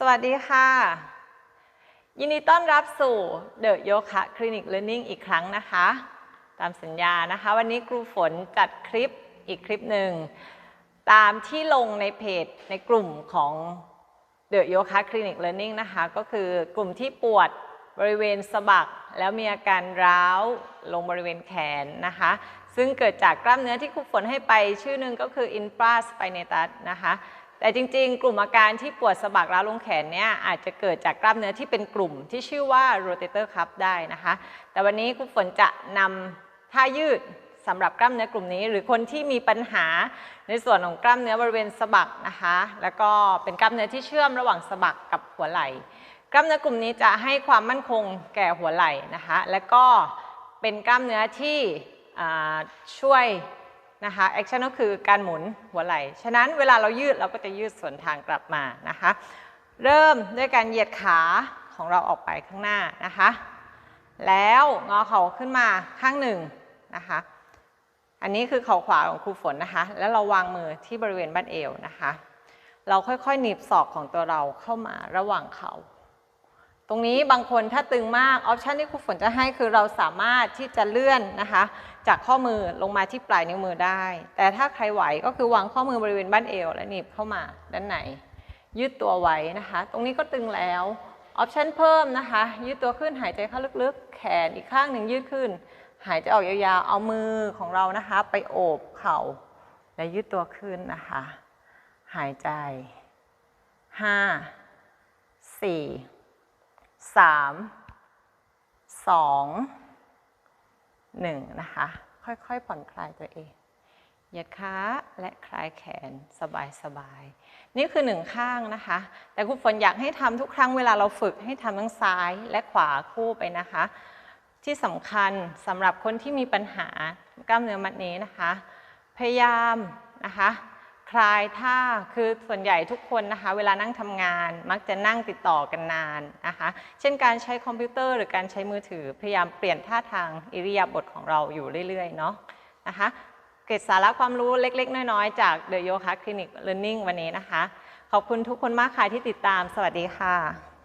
สวัสดีค่ะ ยินดีต้อนรับสู่ The Yoga Clinic Learning อีกครั้งนะคะ ตามสัญญานะคะ วันนี้ครูฝนจัดคลิปอีกคลิปหนึ่ง ตามที่ลงในเพจในกลุ่มของ The Yoga Clinic Learning นะคะ ก็คือกลุ่มที่ปวดบริเวณสะบัก แล้วมีอาการร้าวลงบริเวณแขนนะคะ ซึ่งเกิดจากกล้ามเนื้อที่ครูฝนให้ไปชื่อหนึ่งก็คือ infraspinatus นะคะ แต่จริงๆ กลุ่มอาการที่ปวดสะบักร้าวลงแขนเนี่ยอาจจะเกิดจากกล้ามเนื้อที่เป็นกลุ่มที่ชื่อว่า rotator cuff ได้นะคะ แต่วันนี้ครูฝนจะนำท่ายืดสำหรับกล้ามเนื้อกลุ่มนี้ หรือคนที่มีปัญหาในส่วนของกล้ามเนื้อบริเวณสะบักนะคะ แล้วก็เป็นกล้ามเนื้อที่เชื่อมระหว่างสะบักกับหัวไหล่ กล้ามเนื้อกลุ่มนี้จะให้ความมั่นคงแก่หัวไหล่นะคะ และก็เป็นกล้ามเนื้อที่ช่วย นะคะแอคชั่นก็คือการหมุนหัวไหล่ ฉะนั้นเวลาเรายืดเราก็จะยืดส่วนทางกลับมานะคะ เริ่มด้วยการเหยียดขาของเราออกไปข้างหน้านะคะ แล้วงอเข่าขึ้นมาข้างหนึ่งนะคะ อันนี้คือเข่าขวาของครูฝนนะคะ แล้วเราวางมือที่บริเวณบั้นเอวนะคะ เราค่อยๆหนีบศอกของตัวเราเข้ามาระหว่างเข่า ตรงนี้บางคนถ้าตึงมากออปชันที่ครูฝนจะให้คือเราสามารถที่จะเลื่อนนะคะ จากข้อมือลงมาที่ปลายนิ้วมือได้ แต่ถ้าใครไหวก็คือวางข้อมือบริเวณบั้นเอวและหนีบเข้ามาด้านในยืดตัวไว้นะคะ ตรงนี้ก็ตึงแล้วออปชันเพิ่มนะคะ ยืดตัวขึ้นหายใจเข้าลึกๆ แขนอีกข้างหนึ่งยืดขึ้น หายใจออกยาวๆ เอามือของเรานะคะ ไปโอบเข่า และยืดตัวขึ้นนะคะ หายใจห้า สามสองหนึ่งนะคะ ค่อยๆผ่อนคลายตัวเองเหยียดขาและคลายแขนสบายๆ นี่คือหนึ่งข้างนะคะ แต่ครูฝนอยากให้ทำทุกครั้งเวลาเราฝึกให้ทำทั้งซ้ายและขวาคู่ไปนะคะ ที่สำคัญสำหรับคนที่มีปัญหากล้ามเนื้อมัดนี้นะคะ พยายามนะคะ คลายท่าคือส่วนใหญ่ทุกคนนะคะ เวลานั่งทำงานมักจะนั่งติดต่อกันนานนะคะ เช่นการใช้คอมพิวเตอร์หรือการใช้มือถือพยายามเปลี่ยนท่าทางอิริยาบถของเราอยู่เรื่อยๆเนาะนะคะเกร็ดสาระความรู้เล็ก ๆ น้อยๆ จาก The Yoga Clinic Learning วันนี้นะคะ ขอบคุณทุกคนมากค่ะที่ติดตามสวัสดีค่ะ